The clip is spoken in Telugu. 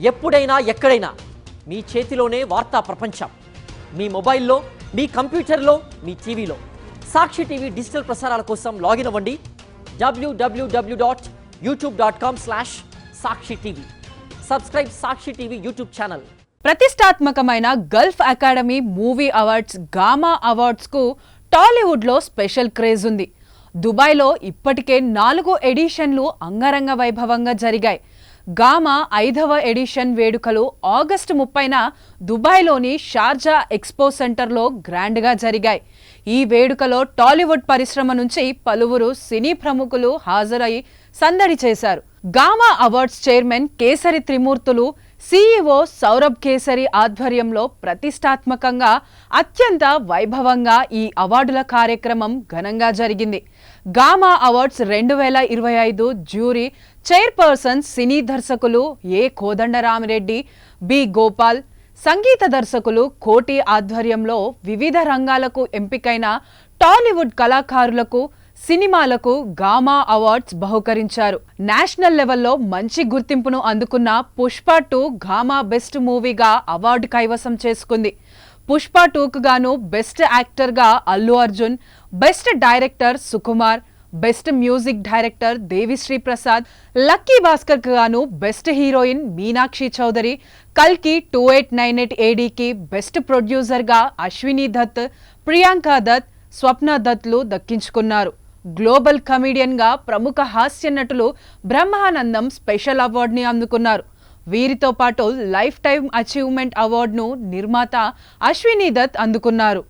ఎప్పుడైనా ఎక్కడైనా మీ చేతిలోనే వార్తా ప్రపంచం. మీ మొబైల్లో మీ కంప్యూటర్లో మీ టీవీలో. సాక్షి టీవీ డిజిటల్ ప్రసారాల కోసం లాగిన్ అవ్వండి. W W W dot YouTube dot com slash Sakshi TV. Subscribe Sakshi TV YouTube channel. ప్రతిష్టాత్మకమైన Gulf Academy movie awards GAMA అవార్డ్స్కు టాలీవుడ్లో స్పెషల్ క్రేజ్ ఉంది. దుబాయ్లో ఇప్పటికే నాలుగు ఎడిషన్లు అంగరంగ వైభవంగా జరిగాయి. గామా ఐదవ ఎడిషన్ వేడుకలు ఆగస్టు ముప్పైన దుబాయ్లోని షార్జా ఎక్స్పో సెంటర్లో గ్రాండ్గా జరిగాయి. ఈ వేడుకలో టాలీవుడ్ పరిశ్రమ నుంచి పలువురు సినీ ప్రముఖులు హాజరై సందడి చేశారు. GAMA awards chairman Kesari Trimurthulu CEO Saurabh Kesari ఆధ్వర్యంలో ప్రతిష్టాత్మకంగా అత్యంత వైభవంగా ఈ అవార్డుల కార్యక్రమం ఘనంగా జరిగింది. గామా అవార్డ్స్ రెండు వేల ఇరవై ఐదు జ్యూరీ చైర్పర్సన్ సినీ దర్శకులు ఏ కోదండరామిరెడ్డి బి గోపాల్ సంగీత దర్శకులు కోటి ఆధ్వర్యంలో వివిధ రంగాలకు ఎంపికైన టాలీవుడ్ కళాకారులకు సినిమాలకు గామా అవార్డ్స్ బహుకరించారు. నేషనల్ లెవెల్లో మంచి గుర్తింపును అందుకున్న పుష్ప టూ గామా బెస్ట్ మూవీగా అవార్డు కైవసం చేసుకుంది. పుష్ప టూకు గాను బెస్ట్ యాక్టర్గా Allu Arjun best director Sukumar best music director Devi Sri Prasad Lucky Bhaskar గాను బెస్ట్ హీరోయిన్ మీనాక్షి చౌదరి కల్కి టూ ఎయిట్ నైన్ ఎయిట్ ఏడీకి బెస్ట్ ప్రొడ్యూసర్గా అశ్విని దత్ ప్రియాంక దత్ స్వప్న దత్లు దక్కించుకున్నారు. గ్లోబల్ కమీడియన్గా ప్రముఖ హాస్య నటులు బ్రహ్మానందం స్పెషల్ అవార్డుని అందుకున్నారు. వీరితో పాటు లైఫ్ టైమ్ అచీవ్మెంట్ అవార్డును నిర్మాత అశ్విని దత్ అందుకున్నారు.